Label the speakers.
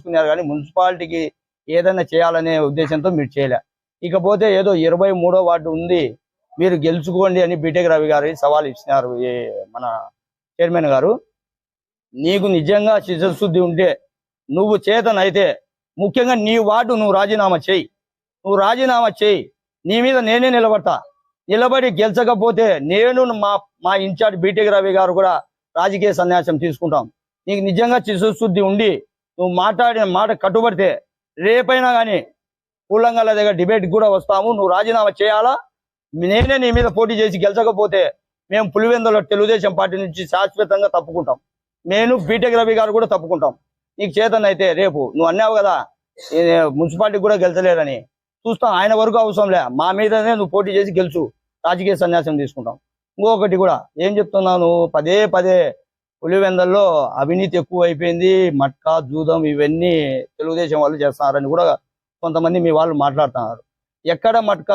Speaker 1: తీసుకున్నారు కానీ మున్సిపాలిటీకి ఏదైనా చేయాలనే ఉద్దేశంతో మీరు చేయలే. ఇకపోతే ఏదో ఇరవై మూడో వార్డు ఉంది మీరు గెలుచుకోండి అని బీటెక్ రవి గారు సవాల్ ఇచ్చినారు మన చైర్మన్ గారు. నీకు నిజంగా చిత్తశుద్ధి ఉంటే నువ్వు చేతనైతే ముఖ్యంగా నీ వార్డు నువ్వు రాజీనామా చేయి. నువ్వు రాజీనామా చేయి. నీ మీద నేనే నిలబడతా. నిలబడి గెలిచకపోతే నేను మా మా ఇన్ఛార్జ్ బీటెక్ రవి గారు కూడా రాజకీయ సన్యాసం తీసుకుంటాం. నీకు నిజంగా చిత్తశుద్ధి ఉండి నువ్వు మాట్లాడిన మాట కట్టుబడితే రేపైనా కానీ కూలంగాల దగ్గర డిబేట్ కూడా వస్తాము. నువ్వు రాజీనామా చేయాలా? నేనే నీ మీద పోటీ చేసి గెలచకపోతే మేము పులివెందులో తెలుగుదేశం పార్టీ నుంచి శాశ్వతంగా తప్పుకుంటాం. నేను బీటెక్ రవి గారు కూడా తప్పుకుంటాం. నీకు చేతనైతే రేపు నువ్వు అన్నావు కదా మున్సిపాలిటీ కూడా గెలచలేరని చూస్తాం ఆయన వరకు అవసరం లే. మా మీదనే నువ్వు పోటీ చేసి గెలుచు. రాజకీయ సన్యాసం తీసుకుంటాం. ఇంకొకటి కూడా ఏం చెప్తున్నాను? పదే పదే పులివెందల్లో అవినీతి ఎక్కువ అయిపోయింది మట్కా జూదం ఇవన్నీ తెలుగుదేశం వాళ్ళు చేస్తున్నారని కూడా కొంతమంది మీ వాళ్ళు మాట్లాడుతున్నారు. ఎక్కడ మట్కా